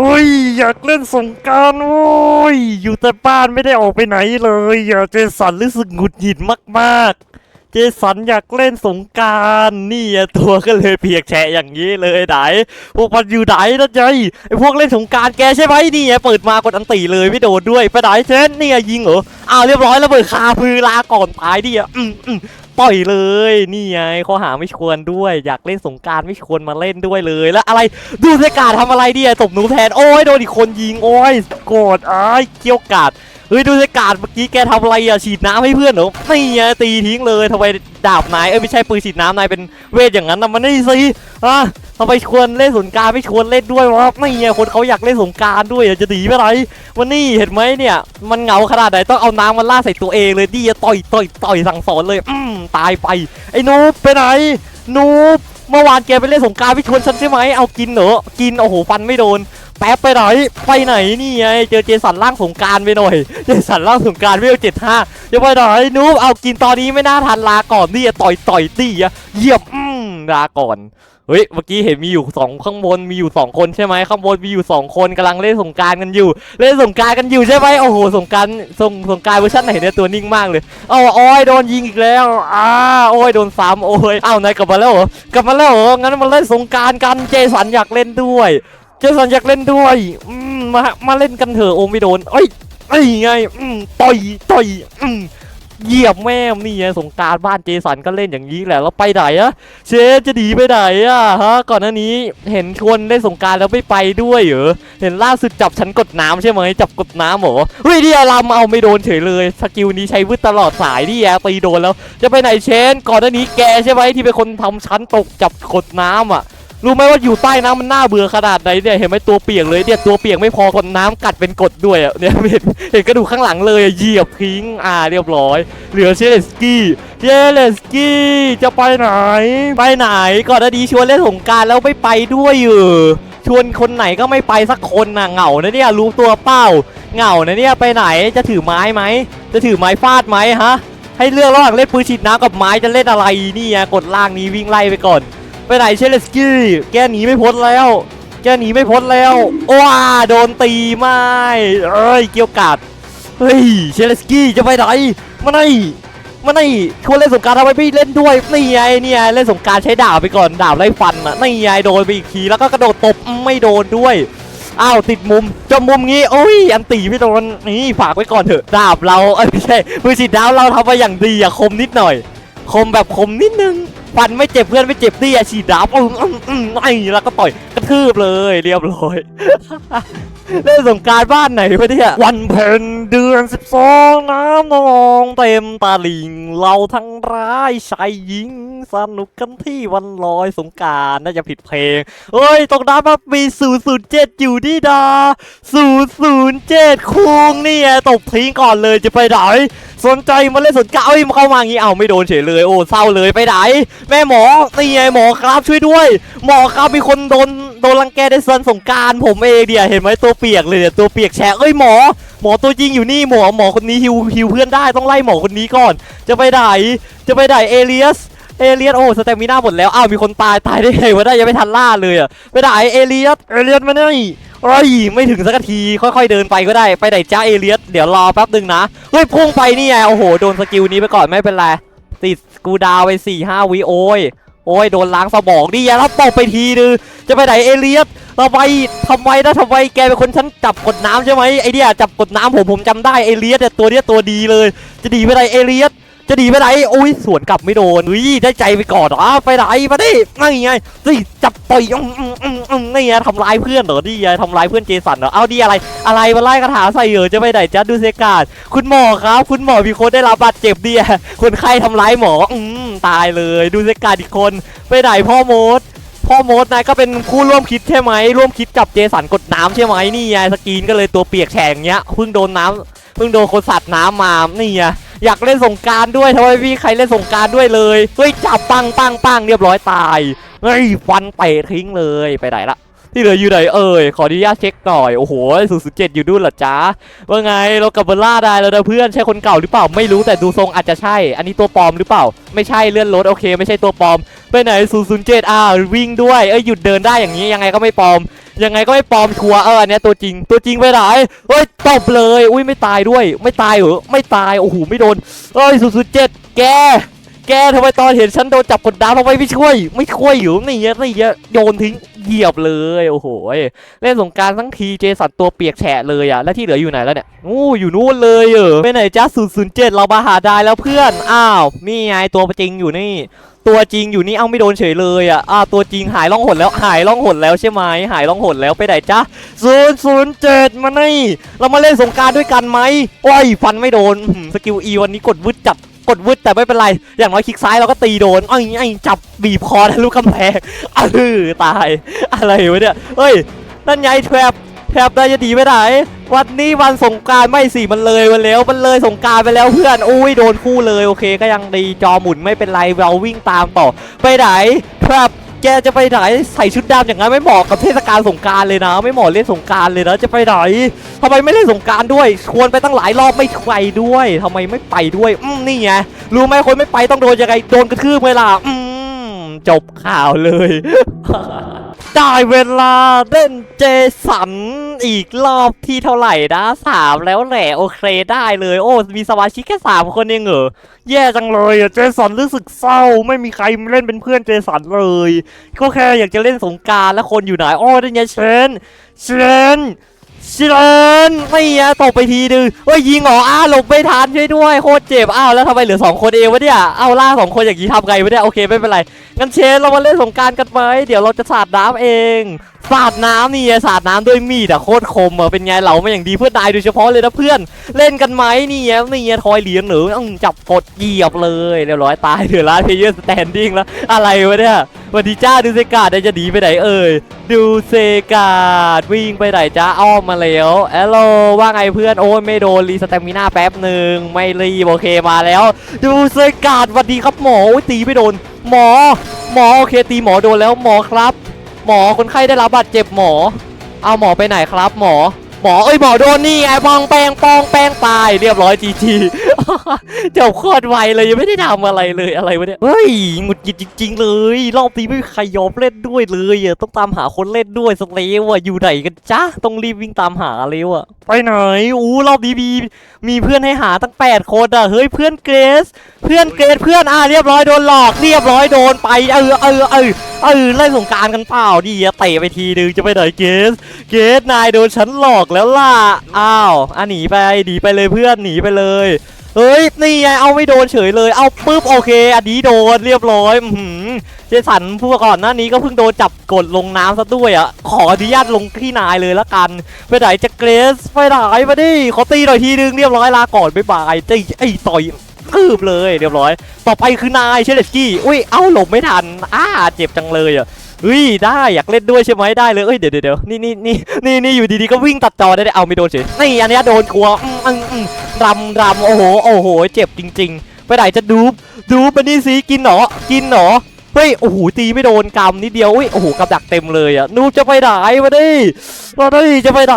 โอ้ยอยากเล่นสงการโว้ยอยู่แต่บ้านไม่ได้ออกไปไหนเลยอยากเจสันรู้สึกหงุดหงิดมากๆ เจสันอยากเล่นสงการนี่อะตัวก็เลยเปียกแฉะอย่างนี้เลยไหนพวกมันอยู่ไหนนะใจไอพวกเล่นสงการแกใช่ไหมนี่ไงเปิดมากดอันตีเลยไม่โดนด้วยไปไหนเช่นนี่ไงยิงเหรออ้าวเรียบร้อยแล้วเบิดคาพือลาก่อนตายดิอะอืมอืม ปล่อยเลย นี่ไงข้อหาไม่ควรด้วย อยากเล่นสงการไม่ควรมาเล่นด้วยเลย แล้วอะไรดูสกาดทำอะไรดิตบหนูแทนโอ้ยโดนอีกคนยิงโอ้ยโกรธอ้ายเกี้ยวกาด เฮ้ยดูสกาดเมื่อกี้แกทำอะไรอะฉีดน้ำให้เพื่อนเหรอไม่ไงตีทิ้งเลยทำไมดาบนายเอ้ยไม่ใช่ปืนฉีดน้ำนายเป็นเวทอย่างนั้นนะมันนี่สิอะทำไมชวนเล่นสงการไม่ชวนเล่นด้วยวะไม่ไงคนเขาอยากเล่นสงการด้วยจะดีไปไหนวันนี้เห็นไหมเนี่ย มันเหงาขนาดไหนต้องเอาน้ำมาลาใส่ตัวเองเลยดิอะต่อยต่อยต่อยสั่งสอนเลยอืมตายไปไอ้นูบไปไหนนูบเมื่อวานแกไปเล่นสงการไม่ชวนฉันใช่ไหมเอากินเหรอกินโอ้โหฟันไม่โดน แป๊บไปไหนไปไหนนี่ไงเจอเจสันล่างสงกรารไปหน่อยเจสันล่างสงกรารไม่เอาเจ็ดห้าจะไปไหนนูบเอากินตอนนี้ไม่น่าทันลาก่อนนี่อะต่อยต่อยตีอะเหยียบอืมลาก่อนเฮ้ย เมื่อกี้เห็นมีอยู่สองข้างบนมีอยู่สองคนใช่ไหมข้างบนมีอยู่สองคนกำลังเล่นสงกรารกันอยู่ เล่นสงกรารกันอยู่ใช่ไหมโอ้โหสงกรารสงสงกรารเวอร์ชันไหนเนี่ยตัวนิ่งมากเลยเอ้าโอ้ยโดนยิงอีกแล้วอ้าโอ้ยโดนซ้ำโอ้ยเอ้านายกลับมาแล้วเหรอกลับมาแล้วเหรองั้นมาเล่นสงกรารกันเจสันอยากเล่นด้วย เจสันอยากเล่นด้วยอืมมา มาเล่นกันเถอะโอไม่โดนเอ้ยไอ้ไงอืมต่อยต่อยอืมเหยียบแม่มนี่ไงสงการบ้านเจสันก็เล่นอย่างนี้แหละแล้วไปไหนอะเชฟจะดีไปไหนอะฮะก่อนหน้านี้เห็นชวนเล่นสงการแล้วไม่ไปด้วยเหรอเห็นล่าสุดจับฉันกดน้ำใช่ไหมจับกดน้ำหรอเฮ้ยดิอาลำเอาไม่โดนเฉยเลยสกิลนี้ใช้วืดตลอดสายดิแอตีโดนแล้ว จะไปไหนเชนก่อนหน้านี้แกใช่ไหมที่เป็นคนทำฉันตกจับกดน้ำอะ รู้ไหมว่าอยู่ใต้น้ำมันน่าเบื่อขนาดไหนเนี่ยเห็นไหมตัวเปียกเลยเนี่ยตัวเปียกไม่พอคนน้ำกัดเป็นกดด้วยอะเนี่ยเห็นเห็นกระดูกข้างหลังเลยเหยียบทิ้งอ่าเรียบร้อย เหลือเชเลสกี้เชเลสกี้จะไปไหน ไปไหนก่อนหน้านี้ชวนเล่นสงการแล้วไม่ไปด้วยเออชวนคนไหนก็ไม่ไปสักคนน่ะเหงานะเนี่ยรู้ตัวเป้าเหงานะเนี่ยไปไหนจะถือไม้ไหมจะถือไม้ฟาดไหมฮะให้เลือกระหว่างเล่นปืนฉีดน้ำกับไม้จะเล่นอะไรนี่ไงกดล่างนี้วิ่งไล่ไปก่อน ไปไหนเชลสกี้ แกหนีไม่พ้นแล้ว แกหนีไม่พ้นแล้วว้าโดนตีไม่เอ้ยเกี่ยวกาดเฮ้ยเชลสกี้จะไปไหนมาไหนมาไหนชวนเล่นสงกรารทำไมไม่เล่นด้วยนี่ไงนี่ไงเล่นสงกรารใช้ดาบไปก่อนดาบไล่ฟันอะนี่ไงโดนไปอีกทีแล้วก็กระโดดตบไม่โดนด้วยอ้าวติดมุมจมมุมงี้โอ้ยอันตีไม่โดนนี่ฝากไว้ก่อนเถอะดาบเราเอ้ยไม่ใช่มือฉีดดาวเราทำมาอย่างดีอะคมนิดหน่อย คมแบบคมนิดนึง ฟันไม่เจ็บเพื่อนไม่เจ็บนี่ฉีดดาบอืมอืมอืมไอ้แล้วก็ต่อยกระทืบเลย เรียบร้อยเล่นสงการบ้านไหนวะเนี่ยวันเพ็ญ เดือนสิบสองน้ำนองเต็มตาลิง เราทั้งร้ายชายหญิง สนุกกันที่วันลอยสงการน่าจะผิดเพลงเฮ้ยตรงนั้นมันมีศูนย์ศูนย์เจ็ดอยู่นี่ดาศูนย์ศูนย์เจ็ดคุงนี่ไงตบทิ้งก่อนเลยจะไปไหน สนใจมาเล่นสนกาเอ้ยมาเข้ามางี้เอาไม่โดนเฉยเลย โอ้เศร้าเลยไปไหน แม่หมอนี่ไงหมอครับช่วยด้วย หมอครับมีคนโดนโดนรังแกในสวนสงการผมเองเดียเห็นไหมตัวเปียกเลยเดียตัวเปียกแฉะเอ้ยหมอ หมอตัวจริงอยู่นี่หมอหมอคนนี้ฮิวฮิวเพื่อนได้ต้องไล่หมอคนนี้ก่อน จะไปไหนจะไปไหนเอเลียสเอเลียสโอ้สเตมิน่าหมดแล้วอ้าวมีคนตายตายได้ไงวะได้ยังไม่ทันล่าเลยอะไปไหนเอเลียสเอเลียสมาหนี่เอ้ยไม่ถึงสักทีค่อยๆเดินไปก็ได้ไปไหนจ้าเอเลียสเดี๋ยวรอแป๊บหนึงนะเฮ้ยพุ่งไปนี่ไงโอ้โหโดนสกิลนี้ไปก่อนไม่เป็นไรติดกูดาวไปสี่ห้าวิโอ้ย โอ้ยโดนล้างสมองนี่ไงแล้วตบไปทีนึงจะไปไหนเอเลียสทำไมทำไมนะทำไมแกเป็นคนฉันจับกดน้ำใช่ไหมไอเดียจับกดน้ำผมผมจำได้เอเลียสเนี่ยตัวเนี้ยตัวดีเลย จะดีไปไหนเอเลียส จะดีไปไหนโอ้ยสวนกลับไม่โดนอุ้ยได้ใจไปก่อนอะไปไหนมาดินั่นไงสิจับต่อยอืมนี่ไงทำร้ายเพื่อนเหรอนี่ไงทำร้ายเพื่อนเจสันเหรอเอาดีอะไร อะไรมาไล่กระถาใส่เหรอจะไปไหนจ้าดูเซกาดคุณหมอครับคุณหมอมีคนได้รับบาดเจ็บดีคนไข้ทำร้ายหมออืมตายเลยดูเซกาดอีกคน ไปไหนพ่อโมดพ่อโมดนายก็เป็นผู้ร่วมคิดใช่ไหมร่วมคิดกับเจสันกดน้ำใช่ไหมนี่ไงสกรีนก็เลยตัวเปียกแฉ่งเงี้ยเพิ่งโดนน้ำเพิ่งโดนคนสัตว์น้ำมานี่ไง อยากเล่นสงการด้วยทำไมไม่มีใครเล่นสงการด้วยเลยเฮ้ยจับปังปังปังเรียบร้อยตายเฮ้ยฟันเตะทิ้งเลยไปไหนละที่เหลืออยู่ไหนเอ่ยขออนุญาตเช็คหน่อยโอ้โหศูนย์ศูนย์เจ็ดอยู่นู่นเหรอจ๊ะว่าไงเรากลับมาล่าได้แล้วนะเพื่อนใช่คนเก่าหรือเปล่าไม่รู้แต่ดูทรงอาจจะใช่ อันนี้ตัวปลอมหรือเปล่า ไม่ใช่เลื่อนรถโอเค ไม่ใช่ตัวปลอม ไปไหนศูนย์ศูนย์เจ็ดอ่าวิ่งด้วยเอ้ยหยุดเดินได้อย่างนี้ยังไงก็ไม่ปลอม ยังไงก็ไม่ปลอมชัวเอออันเนี้ยตัวจริงตัวจริงไปไหนเฮ้ยตบเลย อุ้ยไม่ตายด้วย ไม่ตายเหรอไม่ตายโอ้โหไม่โดนเฮ้ยสุดๆเจ็ดแก แกทำไมตอนเห็นฉันโดนจับกดดาวทำไมไม่ช่วย ไม่ช่วยอยู่นี่เงี้ยนี่เงี้ยโยนทิ้งเหยียบเลยโอ้โหเล่นสงการทั้งทีเจสันตัวเปียกแฉะเลยอะแล้วที่เหลืออยู่ไหนแล้วเนี่ยอู้อยู่นู่นเลยเออไปไหนจ้าศูนย์ศูนย์เจ็ดเรามาหาได้แล้วเพื่อนอ้าวนี่ไงตัวจริงอยู่นี่ ตัวจริงอยู่นี่เอ้าไม่โดนเฉยเลยอะอ้าวตัวจริงหายล่องหนแล้วหายล่องหนแล้วใช่ไหมหายล่องหนแล้วไปไหนจ้าศูนย์ศูนย์เจ็ดมานี่เรามาเล่นสงการด้วยกันไหมโอ้ยฟันไม่โดนสกิลอีวันนี้กดวึดจัด กดวุดแต่ไม่เป็นไร อย่างน้อยคลิกซ้ายเราก็ตีโดนไอ้ไอ้จับบีบคอทะลุกำแพงเออตาย อะไรวะเนี่ยเฮ้ย นั่นไงแทรบแทรบได้จะดีไปไหนวันนี้วันสงการไม่สิมันเลยมันแล้วมันเลยสงการไปแล้วเพื่อนอุ้ยโดนคู่เลยโอเค ก็ยังดีจอหมุนไม่เป็นไรเราวิ่งตามต่อ ไปไหนแทรบ แกจะไปไหนใส่ชุดดำอย่างนั้นไม่เหมาะกับเทศกาลสงการเลยนะ ไม่เหมาะเล่นสงการเลยนะจะไปไหนทำไมไม่เล่นสงการด้วยชวนไปตั้งหลายรอบไม่ไปด้วยทำไมไม่ไปด้วยอืมนี่ไงรู้ไหมคนไม่ไปต้องโดนยังไงโดนกระทืบเวลาอืมจบข่าวเลย ได้เวลาเล่นเจสันอีกรอบที่เท่าไหร่นะสามแล้วแหละโอเคได้เลยโอ้ มีสมาชิกแค่สามคนเองเหรอแย่จังเลยอะเจสันรู้สึกเศร้า ไม่มีใครเล่นเป็นเพื่อนเจสันเลย ก็แค่อยากจะเล่นสงการแล้วคนอยู่ไหนโอ้ได้ไงเชนเชน เชนไม่ยะตกไปทีนึงเฮ้ยยิงเหรออ้าหลบไม่ทันช่วยด้วยโคตรเจ็บอ้าวแล้วทำไมเหลือสองคนเองวะเนี่ยอ้าวล่าสองคนอย่างนี้ทำไงวะเนี่ยโอเคไม่เป็นไรงั้นเชนเรามาเล่นสงกรารกันไหมเดี๋ยวเราจะสาดน้ำเองสาดน้ำนี่ไงสาดน้ำด้วยมีดอะโคตรคมอะเป็นไงเราม่อย่างดีเพื่อนนายโดยเฉพาะเลยนะเพื่อนเล่นกันไหมนี่ไงนี่ไงทอยเหรียญหรืออื้อจับกดเหยียบเลยเรียบร้อยตายเดือดร้านเพย์เยอร์สแตนดิ้งแล้วอะไรวะเนี่ย วันดีจ้าดูเซกาดจะหนีไปไหนเอ่ยดูเซกาดวิ่งไปไหนจ้าอ้อมมาแล้วแอลโลว่าไงเพื่อนโอ้ยไม่โดนรีสแตมิน่าแป๊บหนึ่งไม่รีบโอเคมาแล้ว ดูเซกาดสวัสดีครับหมอโอ้ยตีไม่โดน หมอ หมอโอเคตีหมอโดนแล้วหมอครับ หมอคนไข้ได้รับบาดเจ็บหมอ เอาหมอไปไหนครับหมอ หมอเอ้ยหมอโดนนี่ไงปองแปงปองแปงตายเรียบร้อยจีจีเจบโคตรไวเลยยังไม่ได้ทำอะไรเลยอะไรวะเนี่ยเฮ้ยหงุดหงิดจริง ๆ เลย รอบนี้ไม่มีใครยอมเล่นด้วยเลยอะต้องตามหาคนเล่นด้วยสเลวอะอยู่ไหนกันจ้าต้องรีบวิ่งตามหาเร็วอะไปไหนอู้รอบนี้มีมีเพื่อนให้หาตั้งแปดคนอะเฮ้ยเพื่อนเกรซเพื่อนเกรซเพื่อนอะเรียบร้อยโดนหลอกเรียบร้อยโดนไปเออเออเออเออเล่นสงกรารกันเปล่าดิอะเตะไปทีนึงจะไปไหนเกรซเกตนายโดนฉันหลอกแล้วล่ะ อ้าวอะหนีไปหนีไปเลยเพื่อนหนีไปเลยเฮ้ยนี่ไงเอาไม่โดนเฉยเลยเอาปุ๊บโอเค อันนี้โดนเรียบร้อยอื้อหือเจสันผู้ก่อนหน้านี้ก็เพิ่งโดนจับกดลงน้ำซะด้วยอะขออนุญาตลงที่นายเลยละกัน ไปไหนจะเกรสไปไหนมาดิขอตีหน่อยทีนึงเรียบร้อยลาก่อนบ๊ายบายไอ้ต่อย คืบเลยเรียบร้อย ต่อไปคือนายเชเลสกี้อุ้ยเอ้าหลบไม่ทันอ้าเจ็บจังเลยอะเฮ้ยได้อยากเล่นด้วยใช่ไหมได้เลยเอ้ยเดี๋ยวเดี๋ยวเดี๋ยวนี่นี่นี่นี่นี่อยู่ดีๆก็วิ่งตัดจอได้ได้เอาไม่โดนเฉยนี่อันนี้โดนชัวร์อืมอืมอืมรำรำโอ้โหโอ้โหเจ็บจริง ๆ ไปไหนจะดูบดูบมานี่สิกินเหนอกินเหนอ เฮ้ยโอ้โหตีไม่โดนกำนิดเดียวอุ้ยโอ้โหกับดักเต็มเลยอะนูจะไปไหนมาดิเราดิจะไปไหน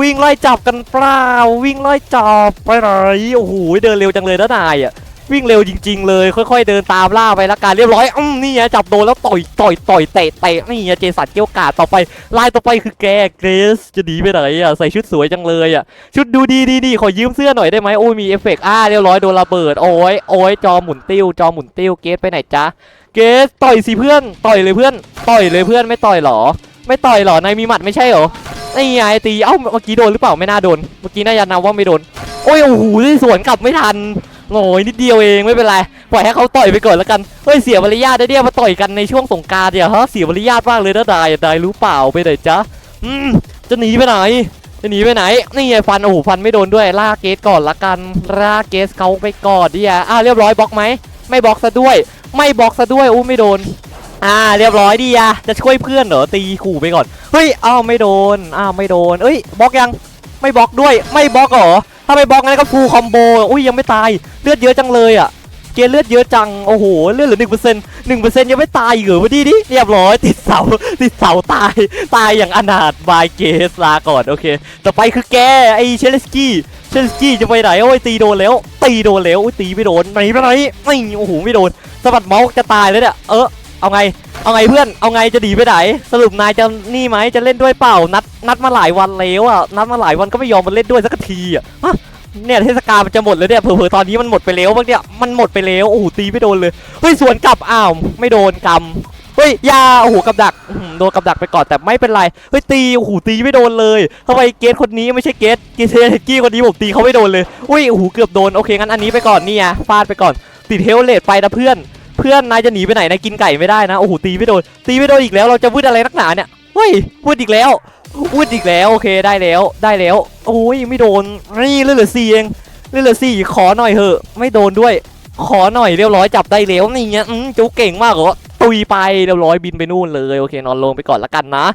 วิ่งไล่จับกันเปล่าวิ่งไล่จับไปไหนโอ้โหเดินเร็วจังเลยนะนายอะ วิ่งเร็วจริง ๆ เลย ค่อย ๆ เดินตามล่าไปละกันเรียบร้อยอืมนี่ไงจับโดนแล้วต่อยต่อยต่อยเตะเตะนี่ไงเจสันเกี้ยวกาดต่อไปลายต่อไปคือแกเกรซจะหนีไปไหนอะใส่ชุดสวยจังเลยอะชุดดูดีดีดีขอยืมเสื้อหน่อยได้ไหมโอ้ยมีเอฟเฟกต์อ่าเรียบร้อยโดนระเบิดโอ้ยโอ้ยจอหมุนติ้วจอหมุนติ้วเกรซไปไหนจ๊ะเกรซต่อยสิเพื่อนต่อยเลยเพื่อน ต่อยเลยเพื่อนไม่ต่อยหรอ ไม่ต่อยหรอนายมีหมัดไม่ใช่หรอนี่ไงตีเอ้าเมื่อกี้โดนหรือเปล่าไม่น่าโดนเมื่อกี้น่าจะนับว่าไม่โดนโอ้ยโอ้โหสวนกลับไม่ทัน โอ้ยนิดเดียวเองไม่เป็นไรปล่อยให้เขาต่อยไปก่อนแล้วกันเฮ้ยเสียมารยาทได้เนี่ยมาต่อยกันในช่วงสงการเนี่ยฮะเสียมารยาทมากเลยนะนายนายรู้เปล่าไปไหนจ๊ะอืมจะหนีไปไหนจะหนีไปไหนนี่ไงฟันโอ้โหฟันไม่โดนด้วยล่าเกสก่อนละกันล่าเกสเขาไปก่อนดิอะอะเรียบร้อยบล็อกไหมไม่บล็อกซะด้วย ไม่บล็อกซะด้วยอู้ไม่โดนอ่าเรียบร้อยดีอะจะช่วยเพื่อนเหรอตีขู่ไปก่อนเฮ้ยอ้าวไม่โดนอ้าวไม่โดนเอ้ยบล็อกยังไม่บล็อกด้วยไม่บล็อกเหรอ ถ้าไม่บล็อกงั้นก็ฟูลคอมโบ อุ้ยยังไม่ตาย เลือดเยอะจังเลยอะ เกเลือดเยอะจัง โอ้โห เลือดเหลือหนึ่งเปอร์เซ็นต์หนึ่งเปอร์เซ็นต์ยังไม่ตายเหรอวะดีดิเรียบร้อยติดเสา ติดเสาตาย ตายอย่างอนาถบายเกสลาก่อน โอเค ต่อไปคือแก ไอเชลสกี้ เชลสกี้จะไปไหน โอ้ยตีโดนแล้ว ตีโดนแล้วโอ้ยตีไม่โดนไหนไปไหนไม่โอ้โหไม่โดนสะบัดเมาส์จะตายแล้วเนี่ย เออ เอาไง เอาไงเพื่อน เอาไงจะดีไปไหน สรุปนายจะนี่ไหมจะเล่นด้วยเปล่า นัดนัดมาหลายวันแล้วอะ นัดมาหลายวันก็ไม่ยอมมาเล่นด้วยสักทีอะเนี่ยเทศกาลมันจะหมดแล้วเนี่ยเผลอๆตอนนี้มันหมดไปแล้วบางเนี่ย มันหมดไปแล้ว โอ้โหตีไม่โดนเลย เฮ้ยสวนกลับอ้าว ไม่โดนกำเฮ้ยยา โอ้โหกับดักโดนกับดักไปก่อนแต่ไม่เป็นไร เฮ้ยตีโอ้โหตีไม่โดนเลยทำไมเกสคนนี้ไม่ใช่เกสเกสเทกี้คนนี้ผมตีเขาไม่โดนเลย อุ้ยโอ้โหเกือบโดน โอเคงั้นอันนี้ไปก่อนนี่ไงฟาดไปก่อนติดเฮลเลตไปนะเพื่อน พื่อนนายจะหนีไปไหนนายกินไก่ไม่ได้นะโอ้โหตีไม่โดนตีไม่โดนอีกแล้วเราจะพูดอะไรนักหนาเนี่ยเฮ้ยพูดอีกแล้วพูดอีกแล้วโอเคได้แล้วได้แล้วโอ้ยไม่โดนนี่เลือดเสี่เองเลือดเสี่ขอหน่อยเถอะ ไม่โดนด้วย ขอหน่อยเรียบร้อยจับได้แล้วนี่เงี้ยอืมจุ๊กเก่งมากเหรอ ตุยไปเรียบร้อยบินไปนู่นเลยโอเคนอนลงไปก่อนละกันนะ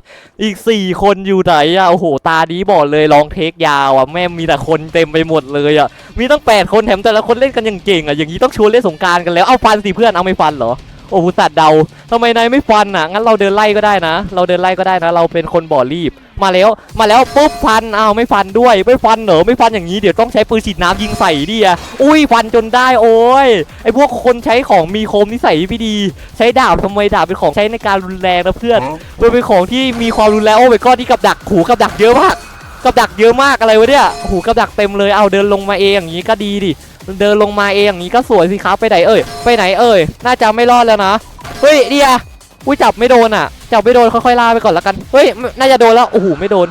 อีก 4 คนอยู่ไหนอะโอ้โหตาดีบอกเลยลองเทคยาวอะแม่มีแต่คนเต็มไปหมดเลยอะมีตั้ง 8 คนแถมแต่ละคนเล่นกันอย่างเก่งอะอย่างนี้ต้องชวนเล่นสงการกันแล้วเอาฟันสิเพื่อนเอาไม่ฟันเหรอ โอ้โหสัตว์เดาทำไมนายไม่ฟันอะ งั้นเราเดินไล่ก็ได้นะ เราเดินไล่ก็ได้นะ เราเป็นคนบ่อรีบ มาแล้ว มาแล้วปุ๊บฟันอ้าวไม่ฟันด้วย ไม่ฟันเหรอ ไม่ฟันอย่างนี้ เดี๋ยวต้องใช้ปืนฉีดน้ำยิงใส่ดิอะอุ้ยฟันจนได้โอ้ย ไอพวกคนใช้ของมีคมนิสัยไม่ดี ใช้ดาบทำไมดาบเป็นของใช้ในการรุนแรงนะเพื่อนมันเป็นของที่มีความรุนแรงโอ้ยก้อนที่กับดักหูกับดักเยอะมากกับดักเยอะมากอะไรวะเนี่ยหูกับดักเต็มเลย เอาเดินลงมาเองอย่างนี้ก็ดีดิ เดินลงมาเองอย่างนี้ก็สวยสิครับไปไหนเอ่ยไปไหนเอ่ยน่าจะไม่รอดแล้วนะเฮ้ยเดียอุ้ยจับไม่โดนอะจับไม่โดนค่อยๆล่าไปก่อนละกันเฮ้ยน่าจะโดนแล้วโอ้โหไม่โดน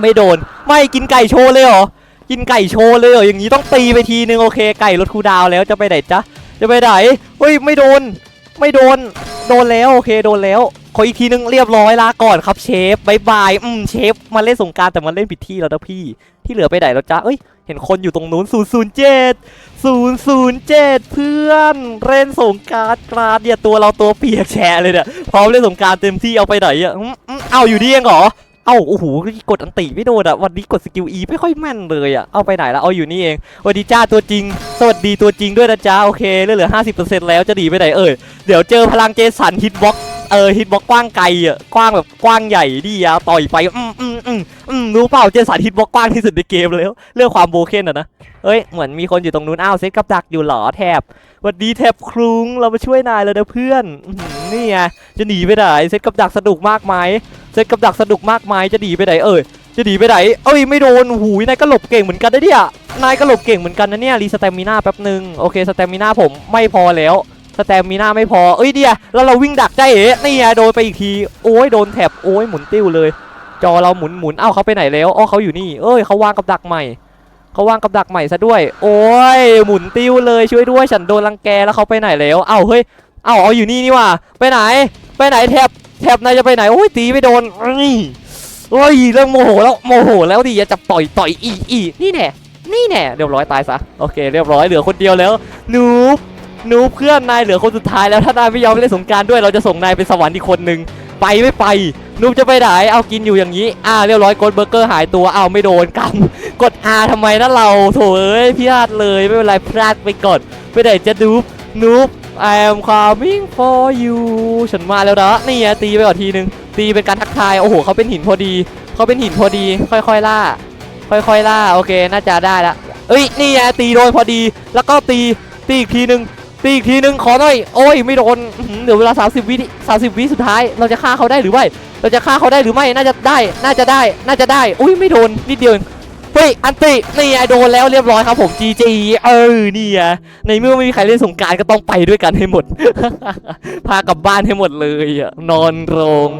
ไม่โดน ไม่กินไก่โชว์เลยเหรอกินไก่โชว์เลยเหรออย่างนี้ต้องตีไปทีนึงโอเคไก่ลดคูดาวแล้วจะไปไหนจ๊ะจะไปไหนเฮ้ยไม่โดน ไม่โดน โดนแล้วโอเคโดนแล้ว ขออีกทีนึงเรียบร้อยลาก่อนครับเชฟบายบายอืมเชฟมาเล่นสงกรารแต่มาเล่นผิดที่แล้วนะพี่ ที่เหลือไปไหนแล้วจ๊ะเอ้ยเห็นคนอยู่ตรงนู้น 007 007 เพื่อนเล่นสงกรารกราดเนี่ยตัวเราตัวเปียกแฉะเลยเนี่ยพร้อมเล่นสงกรารเต็มที่เอาไปไหนอะอืมอืมเอาอยู่นี่เองเหรอเอ้าโอ้โหกดอันติไม่โดนอะวันนี้กดสกิล E ไม่ค่อยแม่นเลยอะเอาไปไหนละเอาอยู่นี่เองสวัสดีจ้าตัวจริง สวัสดีตัวจริงด้วยนะจ้าโอเคเหลือ50%แล้วจะดีไปไหนเอ่ยเดี๋ยวเจอพลังเจสันฮิตบ็อก เออฮิตบ็อกกว้างไกลอะกว้างแบบกว้างใหญ่ดีอะต่อยไปอืมอืมอืมอืมรู้เปล่าเจสันฮิตบ็อกกว้างที่สุดในเกมแล้วเรื่องความโบเคนอะนะเอ้ยเหมือนมีคนอยู่ตรงนู้นอ้าวเซตกับดักอยู่หรอแทบสวัสดีแทบครุงเรามาช่วยนายแล้วนะเพื่อนนี่ไงจะหนีไปไหนเซตกับดักสนุกมากไหมเซตกับดักสนุกมากไหมจะหนีไปไหนเอ่ยจะหนีไปไหนเอ้ยไม่โดนหูยนายก็หลบเก่งเหมือนกันนะเนี่ยนายก็หลบเก่งเหมือนกันนะเนี่ยรีสเตมิน่าแป๊บหนึ่งโอเคสเตมิน่าผมไม่พอแล้ว สเตมิน่าไม่พอ เอ้ยเดียแล้วเราวิ่งดักได้เอ๋นี่ไงโดนไปอีกที โอ้ยโดนแถบโอ้ยหมุนติ้วเลย จอเราหมุนหมุนเอ้าเขาไปไหนแล้วอ๋อเขาอยู่นี่ เอ้ยเขาวางกับดักใหม่เขาวางกับดักใหม่ซะด้วย โอ้ยหมุนติ้วเลยช่วยด้วยฉันโดนรังแกแล้วเขาไปไหนแล้ว เอ้าเฮ้ย เอ้าเอาอยู่นี่นี่ว่ะไปไหน ไปไหนแถบแถบนายจะไปไหนโอ้ยตีไม่โดนนี่โอ้ยเริ่มโมโหแล้วโมโหแล้วดิอย่าจับต่อยต่อยอีอีนี่แน่นี่แน่เรียบร้อยตายซะโอเค เรียบร้อยเหลือคนเดียวแล้วนูห นูเพื่อนนายเหลือคนสุดท้ายแล้วถ้านายไม่ยอมเล่นสงกรารด้วยเราจะส่งนายไปสวรรค์อีกคนนึงไปไม่ไปนูจะไปไหนเอากินอยู่อย่างนี้อ่าเรียบร้อยกดเบอร์เกอร์หายตัวเอาไม่โดนกำกด R ทำไมนะเราโถเอ้ยพลาดเลยไม่เป็นไรพลาดไปก่อนไปไหนจะนูนูบ I am coming for you ฉันมาแล้วนะนี่ไงตีไปก่อนทีนึง ตีเป็นการทักทาย โอ้โหเขาเป็นหินพอดี เขาเป็นหินพอดี ค่อยๆล่า ค่อยๆล่า โอเค น่าจะได้ละเอ้ย นี่ไงตีโดนพอดี แล้วก็ตี ตีอีกทีนึง ตีอีกทีนึงขอหน่อย โอ้ยไม่โดนเดี๋ยวเวลา 30 วิ30 วิสุดท้าย เราจะฆ่าเขาได้หรือไม่ เราจะฆ่าเขาได้หรือไม่ น่าจะได้ น่าจะได้ น่าจะได้ อุ้ยไม่โดนนิดเดียวเฮ้ยอันตินี่ไอโดนแล้วเรียบร้อยครับผม GG เออนี่อะในเมื่อไม่มีใครเล่นสงกรารก็ต้องไปด้วยกันให้หมด พากลับบ้านให้หมดเลยนอนโรง